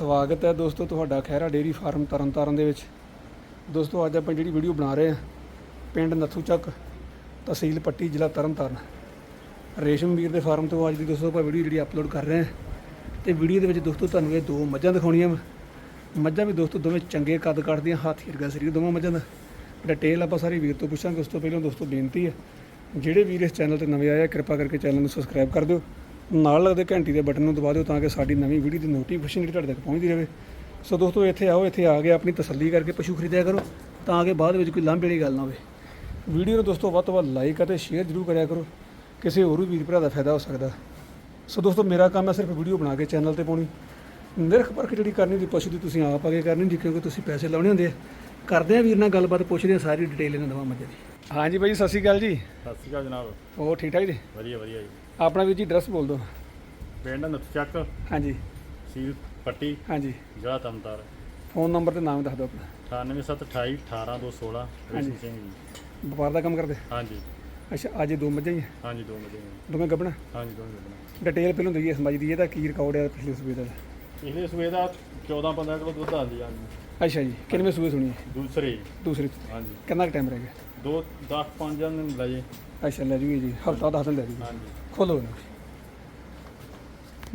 ਸਵਾਗਤ ਹੈ ਦੋਸਤੋ ਤੁਹਾਡਾ ਖਹਿਰਾ ਡੇਰੀ ਫਾਰਮ ਤਰਨਤਾਰਨ ਦੇ ਵਿੱਚ। ਦੋਸਤੋ ਅੱਜ ਆਪਾਂ ਜਿਹੜੀ ਵੀਡੀਓ ਬਣਾ ਰਹੇ ਹਾਂ, ਪਿੰਡ ਨੱਥੂ ਚੱਕ ਤਹਿਸੀਲ ਪੱਟੀ ਜ਼ਿਲ੍ਹਾ ਤਰਨਤਾਰਨ। ਰੇਸ਼ਮ ਵੀਰ ਦੇ ਫਾਰਮ ਤੋਂ ਅੱਜ ਦੀ ਦੋਸਤੋ ਆਪਾਂ ਵੀਡੀਓ ਜਿਹੜੀ ਅਪਲੋਡ ਕਰ ਰਹੇ ਹਾਂ। ਤੇ ਵੀਡੀਓ ਦੇ ਵਿੱਚ ਦੋਸਤੋ ਤੁਹਾਨੂੰ ਇਹ ਦੋ ਮੱਝਾਂ ਦਿਖਾਉਣੀਆਂ ਵਾ। ਮੱਝਾਂ ਵੀ ਦੋਸਤੋ ਦੋਵੇਂ ਚੰਗੇ ਕੱਦ ਕੱਢਦੀਆਂ, ਹਾਥੀ ਵਰਗਾ ਸਰੀਰ ਦੋਵਾਂ ਮੱਝਾਂ ਦਾ। ਡਿਟੇਲ ਆਪਾਂ ਸਾਰੀ ਵੀਰ ਤੋਂ ਪੁੱਛਾਂਗੇ, ਉਸ ਤੋਂ ਪਹਿਲਾਂ ਦੋਸਤੋ ਬੇਨਤੀ ਹੈ, ਜਿਹੜੇ ਵੀਰ ਇਸ ਚੈਨਲ ਤੇ ਨਵੇਂ ਆਏ ਆ, ਕਿਰਪਾ ਕਰਕੇ ਚੈਨਲ ਨੂੰ ਸਬਸਕ੍ਰਾਈਬ ਕਰ ਦਿਓ। ਨਾਲ ਲੱਗਦੇ ਘੰਟੀ ਦੇ ਬਟਨ ਨੂੰ ਦਬਾ ਦਿਓ ਤਾਂ ਕਿ ਸਾਡੀ ਨਵੀਂ ਵੀਡੀਓ ਦੀ ਨੋਟੀਫਿਕੇਸ਼ਨ ਜਿਹੜੀ ਤੁਹਾਡੇ ਤੱਕ ਪਹੁੰਚਦੀ ਰਹੇ। ਸੋ ਦੋਸਤੋ ਇੱਥੇ ਆਓ ਇੱਥੇ ਆ ਕੇ ਆਪਣੀ ਤਸੱਲੀ ਕਰਕੇ ਪਸ਼ੂ ਖਰੀਦਿਆ ਕਰੋ ਤਾਂ ਕਿ ਬਾਅਦ ਵਿੱਚ ਕੋਈ ਲਾਂਭੇ ਵਾਲੀ ਗੱਲ ਨਾ ਹੋਵੇ। ਵੀਡੀਓ ਨੂੰ ਦੋਸਤੋ ਵੱਧ ਤੋਂ ਵੱਧ ਲਾਈਕ ਅਤੇ ਸ਼ੇਅਰ ਜ਼ਰੂਰ ਕਰਿਆ ਕਰੋ ਕਿਸੇ ਹੋਰ ਵੀਰ ਭਰਾ ਦਾ ਫਾਇਦਾ ਹੋ ਸਕਦਾ। ਸੋ ਦੋਸਤੋ ਮੇਰਾ ਕੰਮ ਹੈ ਸਿਰਫ ਵੀਡੀਓ ਬਣਾ ਕੇ ਚੈਨਲ ਤੇ ਪਾਉਣੀ। ਨਿਰਖ ਪਰਖ ਜਿਹੜੀ ਕਰਨੀ ਦੀ ਪਸ਼ੂ ਦੀ ਤੁਸੀਂ ਆਪ ਆ ਕੇ ਕਰਨੀ ਜੀ ਕਿਉਂਕਿ ਤੁਸੀਂ ਪੈਸੇ ਲਾਉਣੇ ਹੁੰਦੇ ਆ। ਕਰਦੇ ਆ ਵੀਰ ਨਾਲ ਗੱਲਬਾਤ ਪੁੱਛਦੇ ਆ ਸਾਰੀ ਡਿਟੇਲ ਇਹਨਾਂ ਦਵਾ ਮੱਝੇ ਦੀ। ਹਾਂਜੀ ਬਾਈ ਸਤਿ ਸ਼੍ਰੀ ਅਕਾਲ ਜੀ। ਸਤਿ ਸ਼੍ਰੀ ਅਕਾਲ ਜਨਾਬ। ਹੋਰ ਠੀਕ ਠਾਕ ਜੀ? ਵਧੀਆ ਵਧੀਆ ਜੀ। ਆਪਣਾ ਵੀਰ ਜੀ ਐਡਰੈਸ ਬੋਲ ਦਿਓ। ਪਿੰਡ ਨਥਚੱਕ ਹਾਂਜੀ। ਸੀਲ ਪੱਟੀ ਹਾਂਜੀ। ਜ਼ਿਲ੍ਹਾ ਤਮਤਾਰ। ਫੋਨ ਨੰਬਰ ਤੇ ਨਾਮ ਦੱਸ ਦਿਓ ਆਪਣਾ। 98728 18216 ਰੇਸ਼ਮ ਸਿੰਘ ਜੀ। ਵਪਾਰ ਦਾ ਕੰਮ ਕਰਦੇ? ਹਾਂਜੀ। ਅੱਛਾ ਅੱਜ ਦੋ ਮੱਝਾਂ ਹੀ ਆ, ਹਾਂਜੀ ਦੋ ਵਜੇ ਦੋਵੇਂ ਗੱਭਣਾ? ਹਾਂਜੀ ਦੋ ਵਜੇ ਡਿਟੇਲ ਪਹਿਲਾਂ ਦਈਏ ਇਸ ਮੱਝ ਦੀ ਇਹਦਾ ਕੀ ਰਿਕਾਰਡ ਹੈ ਪਿਛਲੇ ਸੂਬੇ ਦਾ? ਪਿਛਲੇ ਸੂਏ ਦਾ 14 15 ਕਿਲੋ ਦੁੱਧ ਆਉਂਦੀ ਹਾਂਜੀ ਅੱਛਾ ਜੀ ਕਿੰਨਵੇਂ ਸੂਬੇ ਸੁਣੀ ਹੈ? ਦੂਸਰੇ। ਦੂਸਰੇ। ਹਾਂਜੀ। ਕਿੰਨਾ ਕੁ ਟਾਈਮ ਰਹਿ ਗਿਆ? ਦੋ 10 5 ਦਿਨ ਲਏ ਅੱਛਾ ਲੈ ਜੂਗੀ ਜੀ। ਹਫਤਾ ਦਸ ਦਿਨ ਲੈ ਜੂਗੀ। ਹਾਂਜੀ। ਖੋਲੋ ਇਹਨੂੰ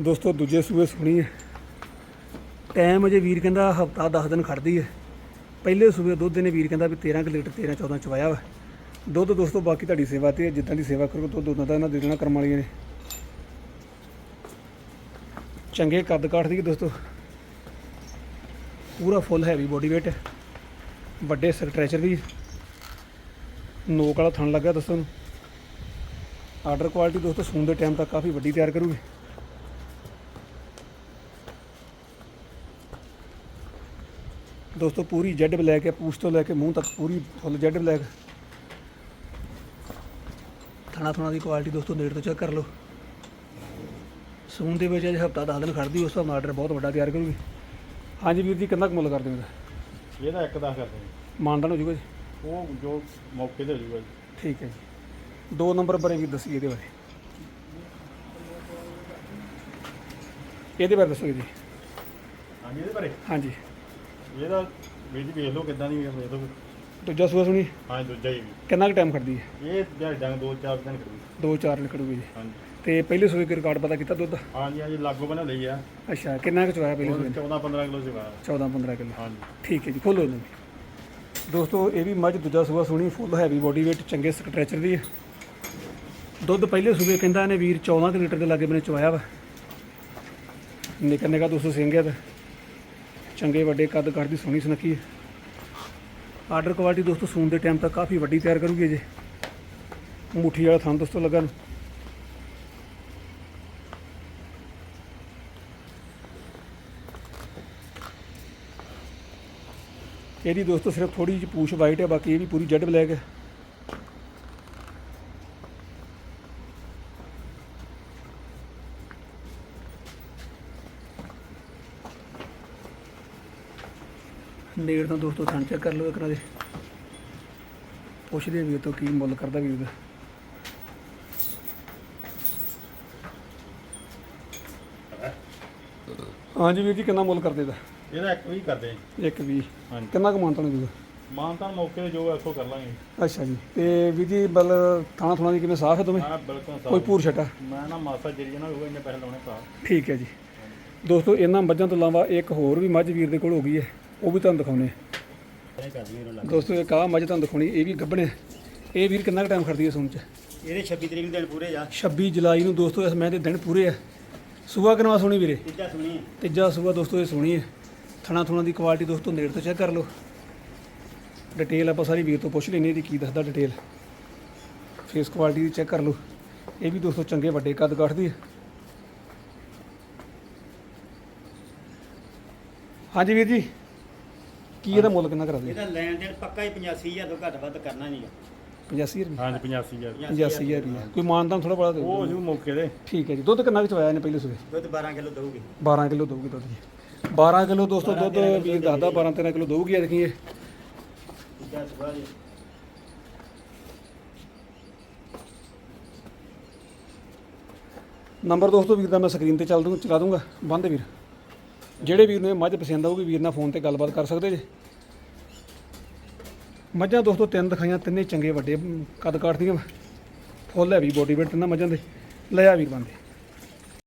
ਦੋਸਤੋ, ਦੂਜੇ ਸੂਏ ਸੁਣੀ ਹੈ। ਟਾਈਮ ਅਜੇ ਵੀਰ ਕਹਿੰਦਾ ਹਫਤਾ 10 ਦਿਨ ਖੜਦੀ ਹੈ। ਪਹਿਲੇ ਸੂਏ ਦੁੱਧ ਨੇ ਵੀਰ ਕਹਿੰਦਾ ਵੀ 13 ਕੁ ਲੀਟਰ 13 14 ਚਵਾਇਆ ਵਾ। ਦੁੱਧ ਦੋਸਤੋ, ਬਾਕੀ ਤੁਹਾਡੀ ਸੇਵਾ ਤੇ ਹੈ, ਜਿੱਦਾਂ ਦੀ ਸੇਵਾ ਕਰੋ, ਦੁੱਧ ਉਦਾਂ ਦਾ ਇਹਨਾਂ ਦੇ ਦੇਣਾ ਕਰਮ ਵਾਲੀਆਂ ਨੇ। ਚੰਗੇ ਕੱਦ ਕਾਠ ਦੀ ਦੋਸਤੋ। ਪੂਰਾ ਫੁੱਲ ਹੈਵੀ ਬੋਡੀ weight ਵੱਡੇ ਸਟ੍ਰੈਚਰ ਵੀ। ਨੋਕ ਵਾਲਾ ਥਣ ਲੱਗਾ ਦੋਸਤੋ। ਨੂੰ ਆਰਡਰ ਕੁਆਲਿਟੀ ਦੋਸਤੋ ਸੂਣ ਦੇ ਟਾਈਮ ਤੱਕ ਕਾਫੀ ਵੱਡੀ ਤਿਆਰ ਕਰੂਗੇ। ਦੋਸਤੋ ਪੂਰੀ ਜੈਡ ਬਲੈਕ ਹੈ ਪੂਛ ਤੋਂ ਲੈ ਕੇ ਮੂੰਹ ਤੱਕ ਪੂਰੀ ਫੁੱਲ ਜੈਡ ਬਲੈਕ ਥਣਾ ਥਣਾ ਦੀ ਕੁਆਲਿਟੀ ਦੋਸਤੋ ਨੇੜ ਤੋਂ ਚੈੱਕ ਕਰ ਲਓ। ਸੂਣ ਦੇ ਵਿੱਚ ਅਜੇ ਹਫਤਾ 10 ਦਿਨ ਖੜਦੀ ਉਸ ਤੋਂ ਆਰਡਰ ਬਹੁਤ ਵੱਡਾ ਤਿਆਰ ਕਰੂਗੀ। ਹਾਂਜੀ ਵੀਰ ਜੀ ਕਿੰਨਾ ਕੁ ਮੁੱਲ ਕਰਦੇ ਹੋ ਇਹਦਾ? ਇੱਕ ਦਾ ਕਰਦੇ ਜੀ ਮਾਨਦਾਨ ਹੋ ਜੂਗਾ ਜੀ? ਉਹ ਜੋ ਮੌਕੇ ਤੇ ਹੋ ਜਾਊਗਾ ਜੀ। ਠੀਕ ਹੈ ਜੀ। ਦੋ ਨੰਬਰ ਬਾਰੇ ਵੀ ਦੱਸੀਏ ਇਹਦੇ ਬਾਰੇ। ਇਹਦੇ ਬਾਰੇ ਦੱਸੋ ਜੀ। ਹਾਂਜੀ ਇਹਦੇ ਬਾਰੇ? ਹਾਂਜੀ। ਇਹਦਾ ਵੀਰ ਜੀ ਵੇਖ ਲਓ ਕਿੱਦਾਂ ਦੀ ਵੇਖ ਲਓ। ਦੂਜਾ ਸੂਆ ਸੁਣੀ? ਹਾਂਜੀ ਦੂਜਾ ਹੀ। ਵੀ ਕਿੰਨਾ ਕੁ ਟਾਈਮ ਖੜਦੀ ਹੈ? ਇਹ ਡੰਗ ਦੋ ਚਾਰ ਦਿਨ ਦੋ ਚਾਰ ਨਿਕਲੂਗੀ ਜੀ। ਹਾਂਜੀ। ਤੇ ਪਹਿਲੇ ਸੂਏ ਦਾ ਰਿਕਾਰਡ ਪਤਾ ਕੀਤਾ ਦੁੱਧ? ਹਾਂਜੀ ਹਾਂਜੀ ਲਾਗੂ ਬਣਾ ਲਈ ਆ। ਅੱਛਾ ਕਿੰਨਾ ਕੁ ਚਵਾਇਆ ਪਹਿਲੇ ਸੂਏ 14 15 ਕਿਲੋ ਸੀਗਾ 14 15 ਕਿਲੋ। ਹਾਂਜੀ। ਠੀਕ ਹੈ ਜੀ ਖੋਲੋ ਇਹਨੂੰ। ਦੋਸਤੋ ਇਹ ਵੀ ਮੱਝ ਦੂਜਾ ਸੂਆ ਸੁਣੀ ਫੁੱਲ ਹੈਵੀ ਬੋਡੀ weight ਚੰਗੇ ਸਟ੍ਰੈਚਰ ਦੀ ਹੈ। ਦੁੱਧ ਪਹਿਲੇ ਸੂਬੇ ਕਹਿੰਦਾ ਇਹਨੇ ਵੀਰ 14 ਕੁ ਲੀਟਰ ਦੇ ਲਾਗੇ ਬਨੇ ਚਵਾਇਆ ਵਾ। ਨਿੱਕਾ ਨਿੱਕਾ ਦੋਸਤ ਸਿੰਘ ਹੈ ਚੰਗੇ ਵੱਡੇ ਕੱਦ ਕਰਦੀ ਸੋਹਣੀ ਸੁਨੱਖੀ ਹੈ। ਆਰਡਰ ਕੁਆਲਿਟੀ ਦੋਸਤੋ ਸੂਣ ਦੇ ਟਾਈਮ ਤੱਕ ਕਾਫੀ ਵੱਡੀ ਤਿਆਰ ਕਰੂਗੀ ਜੇ ਮੁੱਠੀ ਵਾਲਾ ਥਾਂ ਦੋਸਤੋ ਲੱਗਾ ਨੂੰ। ਇਹਦੀ ਦੋਸਤੋ ਸਿਰਫ ਥੋੜੀ ਜਿਹੀ ਪੂਛ ਵਾਈਟ ਹੈ, ਬਾਕੀ ਇਹ ਵੀ ਪੂਰੀ ਜੈਡ ਬਲੈਕ ਹੈ। ਨੇੜ ਤਾਂ ਦੋਸਤੋ ਥਣ ਚੈੱਕ ਕਰ ਲਓ ਇੱਕ ਨਾਲ ਦੇ ਪੁੱਛਦੇ ਵੀਰ ਤੋਂ ਕੀ ਮੁੱਲ ਕਰਦਾ ਵੀਰ ਦਾ ਹਾਂਜੀ ਵੀਰ ਜੀ ਕਿੰਨਾ ਮੁੱਲ ਕਰਦੇ ਦਾ? ਇਹਦਾ ਇੱਕ ਵੀ ਕਰਦੇ ਇੱਕ ਵੀ ਹਾਂਜੀ। ਕਿੰਨਾ ਕੁ ਮਾਨਤਾ ਨੂੰ ਮਾਨਤਾਨ ਮੌਕੇ ਤੇ ਜੋ ਐਸੋ ਕਰ ਲਾਂਗੇ। ਅੱਛਾ ਜੀ। ਤੇ ਵੀਰ ਜੀ ਬਲ ਥਾਣਾ ਥੁਣਾ ਦੀ ਕਿਵੇਂ ਸਾਫ਼ ਹੈ ਦੋਵੇਂ? ਬਿਲਕੁਲ ਕੋਈ ਪੂਰ ਛਟਾ? ਮੈਂ ਨਾ ਮਾਸਾ ਜਰੀ ਨਾ ਹੋਵੇ ਇੰਨੇ ਪੈਸੇ ਲਾਉਣੇ ਪਾ ਠੀਕ ਹੈ ਜੀ। ਦੋਸਤੋ ਇਹਨਾਂ ਮੱਝਾਂ ਤੋਂ ਇਲਾਵਾ ਇੱਕ ਹੋਰ ਵੀ ਮੱਝ ਵੀਰ ਦੇ ਕੋਲ ਹੋ ਗਈ ਹੈ। ਉਹ ਵੀ ਤੁਹਾਨੂੰ ਦਿਖਾਉਣੇ ਇਹ ਦੋਸਤੋ ਇੱਕ ਆਹ ਮੱਝ ਤੁਹਾਨੂੰ ਦਿਖਾਉਣੀ ਇਹ ਵੀ ਗੱਭਣੇ ਇਹ ਵੀਰ ਕਿੰਨਾ ਕੁ ਟਾਈਮ ਖੜਦੀ ਹੈ ਸੁਣ ਚ? ਇਹਦੇ 26 ਤਰੀਕ ਨੂੰ ਦਿਨ ਪੂਰੇ ਆ। 26 ਜੁਲਾਈ ਨੂੰ ਦੋਸਤੋ ਇਸ ਮੈਂ ਦੇ ਦਿਨ ਪੂਰੇ ਆ। ਸੂਆ ਕਿਨਵਾ ਸੋਣੀ ਵੀਰੇ? ਤੀਜਾ ਸੁਣੀ ਤੀਜਾ ਸੂਆ ਦੋਸਤੋ ਇਹ ਸੋਹਣੀ ਹੈ ਥਣਾ ਥੁਣਾ ਦੀ ਕੁਆਲਿਟੀ ਦੋਸਤੋ ਨੇੜ ਤੋਂ ਚੈੱਕ ਕਰ ਲਓ। ਡਿਟੇਲ ਆਪਾਂ ਸਾਰੀ ਵੀਰ ਤੋਂ ਪੁੱਛ ਲੈਣੀ ਇਹਦੀ ਕੀ ਦੱਸਦਾ ਡਿਟੇਲ ਫੇਸ ਕੁਆਲਿਟੀ ਦੀ ਚੈੱਕ ਕਰ ਲਓ। ਇਹ ਵੀ ਦੋਸਤੋ ਚੰਗੇ ਵੱਡੇ ਕੱਦ ਕੱਢਦੀ ਹੈ ਹਾਂਜੀ ਵੀਰ ਜੀ। ਕੀ ਇਹਦਾ ਮੁੱਲ ਕਿੰਨਾ ਕਰਾ ਦੇ ਇਹਦਾ ਲੈਣ ਦੇਣ ਪੱਕਾ ਹੀ 85000 ਤੋਂ ਘੱਟ ਵੱਧ ਕਰਨਾ ਨਹੀਂਗਾ 85 ਰੁਪਏ ਹਾਂਜੀ 85000 85000 ਰੁਪਏ ਕੋਈ ਮਾਨਦਾਨ ਥੋੜਾ ਬੜਾ ਦੇ ਦਿਓ। ਉਹ ਜੋ ਮੌਕੇ ਦੇ ਠੀਕ ਹੈ ਜੀ। ਦੁੱਧ ਕਿੰਨਾ ਕੁ ਚਵਾਇਆ ਇਹਨੇ ਪਹਿਲੇ ਸੂਏ ਦੁੱਧ 12 ਕਿਲੋ ਦਊਗੀ। 12 ਕਿਲੋ ਦਊਗੀ ਦੁੱਧ ਜੀ। 12 ਕਿਲੋ ਦੋਸਤੋ ਦੁੱਧ ਵੀਰ ਦੱਸਦਾ 12 13 ਕਿਲੋ ਦਊਗੀ ਆ ਦੇਖੀਏ। ਤੀਜਾ ਸੁਭਾ ਜੀ। ਨੰਬਰ ਦੋਸਤੋ ਵੀਰ ਦਾ ਮੈਂ ਸਕਰੀਨ ਤੇ ਚੱਲ ਦੂੰ ਚਲਾ ਦੂੰਗਾ ਬੰਦ ਵੀਰ। ਜਿਹੜੇ ਵੀਰ ਨੂੰ ਇਹ ਮੱਝ ਪਸੰਦ ਆਊਗੀ ਵੀਰ ਨਾਲ ਫੋਨ ਤੇ ਗੱਲਬਾਤ ਕਰ ਸਕਦੇ ਜੇ? ਮੱਝਾਂ ਦੋਸਤੋ ਤਿੰਨ ਦਿਖਾਈਆਂ ਤਿੰਨੇ ਚੰਗੇ ਵੱਡੇ ਅਮ, ਕੱਦ ਕਾਠ ਦੀਆਂ। ਫੁੱਲ ਹੈ ਵੀ ਬੋਡੀ ਵੇਟ ਤਿੰਨਾਂ ਮੱਝਾਂ ਦੇ। ਲਿਆ ਵੀਰ ਬੰਦੇ